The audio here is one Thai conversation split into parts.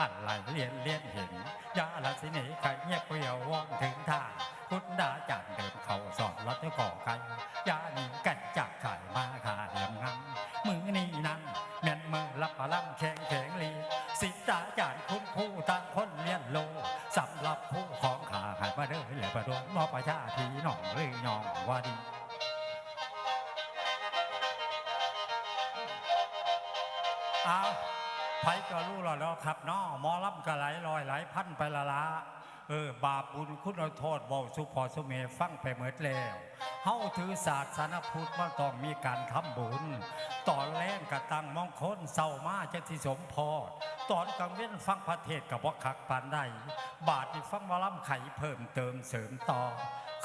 อะไรเรียนเรียนเห็นยาละสินีใครเงียบเปรียวว่องถึงทางพุทธาจารย์เดินเขาสอนรถให้ก่อใครยาหนีกันจากขายมาขาเหลี่ยมงันมือนี่นั่นแม่นมือรับพลังแข็งแข็งลีสิทธาจารย์คุณผู้ต่างคนเรียนโลสำหรับผู้ของขาหายมาเด้อเลยประดวงมอประชาทีหน่องหรือยองว่าดีเอา ไผก็รู้แล้วเนาะครับเนาะหมอลำก็หลายร้อยหลายพันไปละละเออบาปบุญคุณโทษเบาสุพอสุเมฟังไปเหมิดแล้วเฮาถือศาสนาพุทธมันต้องมีการทำบุญ ตอนแรงกะตังมองคนเศร้ามาจะที่สมพอตอนกลางเว้นฟังพระเทศกับว่าคักปานใดบาทนี่ฟังมอลำไข่เพิ่มเติมเสริมต่อ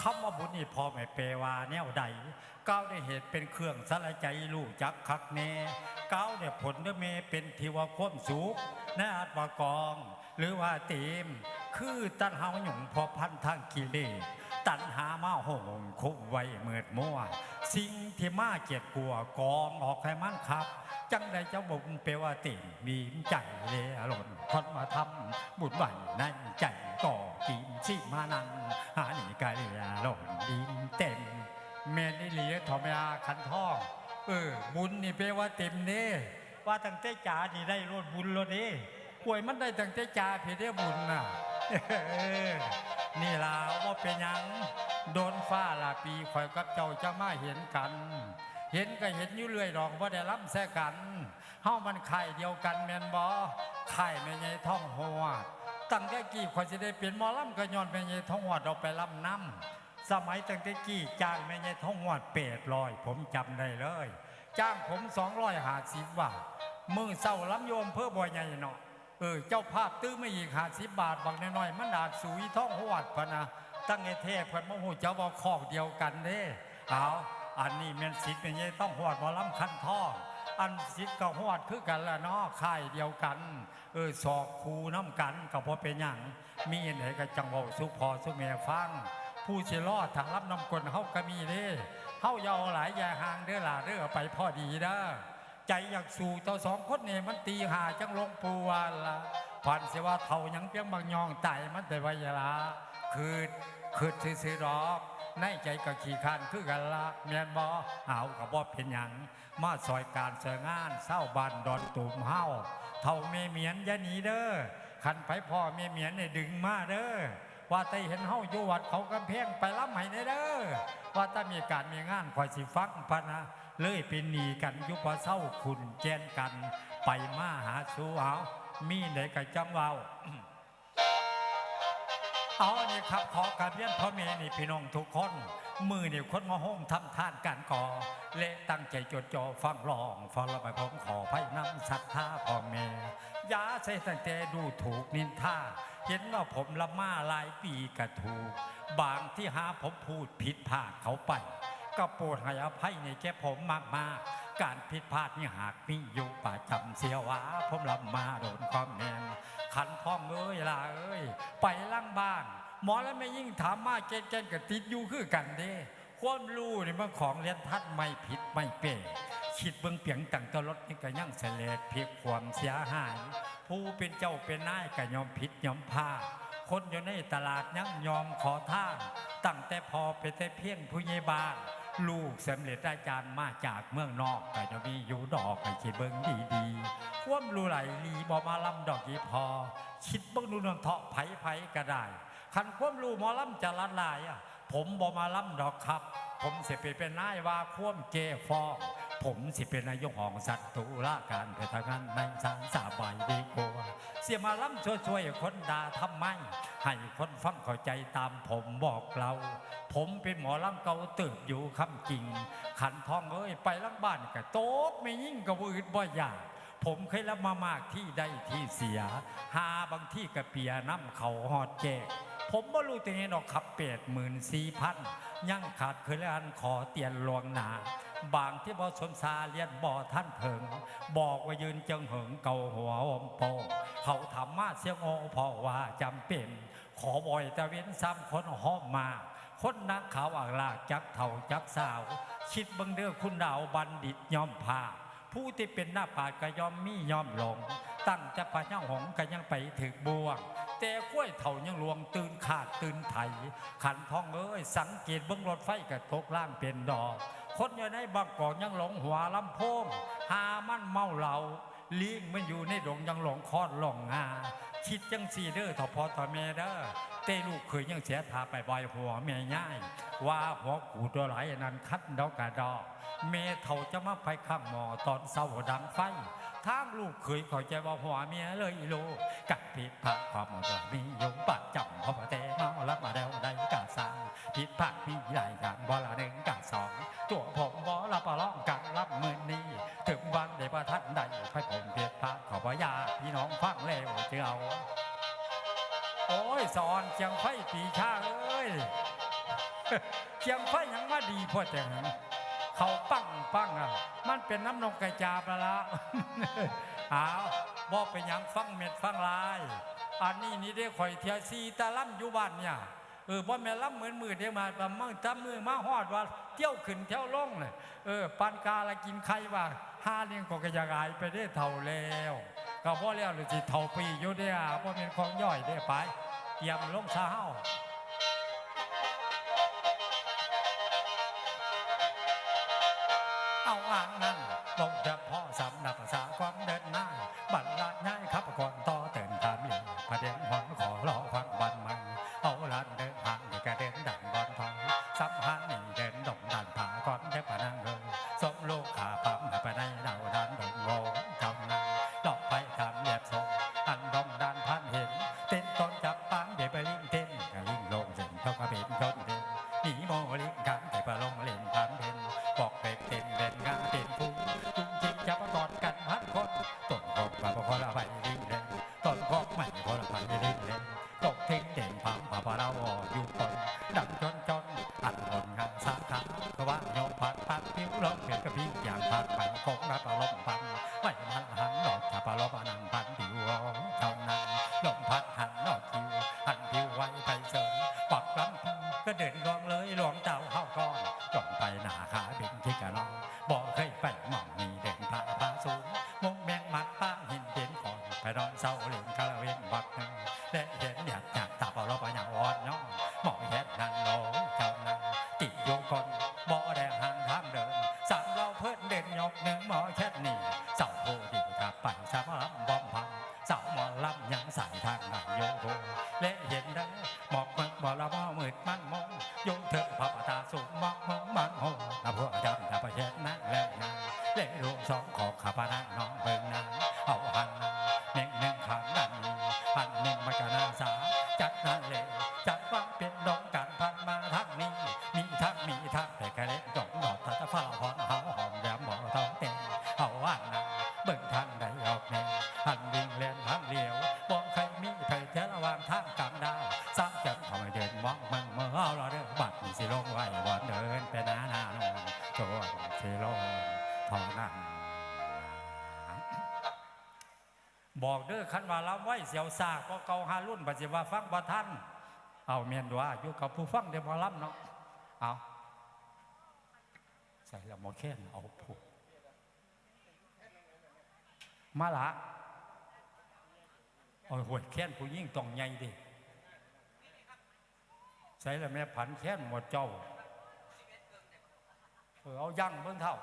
คำว่าบุญนี่พอไม่เปลว่าแนวใดก้าวได้เหตุเป็นเครื่องสลายใจลูกจักคักแน่ก้าวเนี่ยผลเดเมเป็นทิวความสุขในอาจวากอง หรือว่าตีม คือตันหาหยุ่งพอพันทางกิเลสตันหามาโหงคุกไว้เมืดมัวสิ่งที่มาเกียดกลัวกองออกให้มันครับ จังใดเจ้าบุญเปว่าติ่มมีใจเลหล่นคนมาทำบุญไหวในใจก่อกินชิมานันหาหนีกายหล่นดินเต็มเมนนี่เหลียทอมยาขันท่องเออบุญนี่เปว่าเต็มเด้ว่าตั้งแต่จ่านี่ได้รดบุญแล้วเด้ป่วยมันได้ตั้งแต่จ่าเพียได้บุญน่ะ นี่ล่ะว่าเป็นยังโดนฟ้าลาปีข่อยกับเจ้าจะมาเห็นกัน เห็นก็เห็นอยู่เรื่อยดอกว่าได้ล้ำแซ่กันเฮ้ามันไข่เดียวกันแมนบ่ไข่แม่ใหญ่ท้องหัวตั้งแต่กี้ข่อยสิได้เป็นมอลำก็ย้อนแม่ใหญ่ท้องหัวเอาไปลำน้ำสมัยตั้งแต่กี้จ้างแม่ใหญ่ท้องหัวเป็ดลอย ผมจำได้เลย จ้างผมสองร้อยหาสิบบาทมือเศร้าล้ำโยมเพื่อบ่อยใหญ่เนาะ เออเจ้าภาพตื้อไม่อีกหาสิบบาทบางน้อยๆมันอาจสุยท้องหวดพะนะตั้งไอ้เทพเพิ่นมาหูเจ้าว่าคอกเดียวกันเด้เอาอันนี้แม่นสิทธิ์แม่ใหญ่ต้องหวดบ่ล้ำคันท่องอันสิทธิ์กับหวดคือกันละเนาะค่ายเดียวกัน เออสอกคูน้ำกันกับพอเป็นหยังมีอันไหนก็จังเบาสุพอสุเมฟัง ผู้สิรอดทารับนำกลเฮาก็มีเด้เฮายาเอหลายอยาห่างเด้อล่ะเด้อไปพอดีเด้อ ใจอยากสู่ต่อสองคนนี่มันตีหาจังลงปูวาละผ่านเสียว่าเท่ายังเพียงบางยองไตมันแต่ว่าอยาละคือคือซื่อๆดอกในใจก็ขี้คร้านคือกันละเมียนบ่เอากับบ่เป็นหยังมาซอยการเสงานเศร้าบานดอนตุ่มเฮาเท่าเมเมียนยาหนีเด้อขันไปพ่อเมเมียนเนี่ยดึงมาเด้อว่าแต่เห็นเฮาอยู่วัดเขากำแพงไปรับใหม่เด้อว่าถ้ามีการมีงานคอยสิฟังพะนะ เลยเป็นหนีกันยุบเศร้าคุณแจนกัน ไปมาหาสูเอามีไหนกับจังเว้าเอาเนี่ครับขอกราบเรียนพ่อแม่นี่พี่น้องทุกคน มือเนี่ยคนมาห้องทำทานกันก่อและตั้งใจจดจ่อฟังร้องฟังระบายผมขอไพ่น้ำศรัทธาพ่อแม่ยาใส่ตั้งแต่ดูถูกนินท่าเห็นว่าผมละมาหลายปีก็ถูก บางที่หาผมพูดผิดพลาดเขาไป ก็โปรดให้อภัยในแก่ผมมากๆการผิดพลาดนี่หากมีอยู่ประจำเสียว่าผมละมาโดนความแนงขันพ้องเอ้ยล่ะเอ้ย ไปล่างบ้าน หมอแล้วไม่ยิ่งถามมาเกณฑ์เกณฑ์กับติดอยู่คือกันเด้ความรู้นี่มันของเรียนทัดไม่ผิดไม่เป้คิดเบื้องเปียงตั้งแตรถนี่ก็ยังเสลดเพียความเสียหาย ผู้เป็นเจ้าเป็นนายก็ยอมผิดยอมพลาดคนอยู่ในตลาดยังยอมขอท่าตั้งแต่พอเป็นแต่เพียงผู้ใหญ่บ้าน ลูกสำเร็จอาจารย์มาจากเมืองนอกก็จะมีอยู่ดอกให้คิดเบิ้งดีๆความรู้ไหลลีบอมาลำดอกยีพอ คิดเบิ้งดูนำเถาะไผ่ไผ่ก็ได้คันความรู้มอลำจะละลายอะผมบอมาลำดอกครับ ผมเสิไปเป็นนายว่าควมเกฟอง ผมสิเป็นนายกของสัตว์ตุลาการไปทางนั้นในสารสาบายดีกว่าเสียมาล้ำช่วยๆคนด่าทำไมให้คนฟังเข้าใจตามผมบอกเรา ผมเป็นหมอลำเก่าตืบอยู่คำจริง ขันทองเอ้ยไปลังบ้านก็โต๊กไม่ยิ่งกับอืดบ่อยากผมเคยรับมามากที่ได้ที่เสีย หาบางที่กระเปียน้ำเขาหอดแจกผมบ่รู้ตัวเองดอกขับเป็ดหมื่นสี่พันยังขาดเคยอันขอเตียนหลวงหนา บางที่บ่สนซาเลียนบ่ท่านเถิงบอกว่ายืนจิงหิงเก่าหัวอมโป เขาทำมาเสียงโอเพราะว่าจำเป็น ขอบ่อยแต่เว้นซ้ำคนห้อมมาคนนักข่าวอ่างลากจักเท่าจักสาว คิดบังเด้อคุณดาวบัณฑิตยอมพาผู้ที่เป็นหน้าปาดก็ยอมมียอมหลง ตั้งแต่พญาหงก็ยังไปถึกบ่วง แต่กล้วยเถายังลวงตื่นขาดตื่นไถ ขันทองเอ้ยสังเกตเบื้องรถไฟกระตกล่างเป็นดอก คนอยู่ในบางกอกยังหลงหัวลำโพงหามันเมาเหล่าลิงมันอยู่ในดงยังหลงคอดหลงงาคิดจังสีเด้อทอพอทอเมเด้อเต้ลูกเคยยังเสียทาไปบ่อยหัวเม่ย่าย ว่าหัวกูตัวไหลนนั้นคัดดอกกระดอกเมเท่าจะมาไปข้างหมอตอนเศร้าดังไฟ ทางลูกเคยเข้าใจว่าหัวเมียเลยโลกัดผิดพลาดความมักมีอยงปัดจำพราะว่าแต่เมารับมาแล้วได้กาสร้างผิดพลาดมีหลายอย่างบ่ละหนึ่งกาสองตัวผมบ่รับประลองการรับมือนี้ถึงวันได้ประทันใดให้ผมเพียรพลาดขอบยาพี่น้องฟังแล้วเจ้าโอ้ยสอนเชียงไฟปีชาเอ้ยเชียงไฟยังมาดีพอแต่ง เขาปั้งปั้งอะ มันเป็นน้ำนองไก่จาปละอ้าวบ่เป็นยังฟังเม็ดฟังลาย อันนี้นี่ได้ข่อยเทียซีตาล่ำอยู่บ้านเนี่ยเออบ่แม่ล่ำเหมือนมือเดียวมาประมั่งจำมือมาฮอดว่าเที่ยวขึ้นเที่ยวลงเลยเออปันกาละกินไข่ว่าห้าเลี้ยงก็กระยายไปได้เท่าแล้วก็บ่แล้วหรือสิเท่าปีอยู่เด้อบ่เป็นของย่อยเด้ไปเตรียมลงเช้า เอาอ่างนั่งลงแต่พ่อสำนักสา พัดหันนอกคิวหันผิวไว้ไปเสริมปักลำพีก็เดินรอง มังมงยงเถอะพระตาสุมอกมองมังหงนะพวกจำถ้าประเทศนั้นแล้วงางเล่นรวมสองขอขับนางน้องเบิ่งนางเอาหันนางเน่งหนึ่งานอนจนสิลทองนั่งบอกเด้อคันว่าลำไว้เสียวซากก็เกาหารุ่นปัจจุบันฟังบ่ท่านเอาเมียนว่าอยู่กับผู้ฟังเดี๋ยวมาล้ำเนาะเอาใส่ละหมอแค้นเอาผูกมาละโอ้ยหวยแค้นผู้ยิ่งต้องใหญ่ดิใส่ละแม่ผันแค้นหมดเจ้า เออเอายั่งเบิ่งเท่า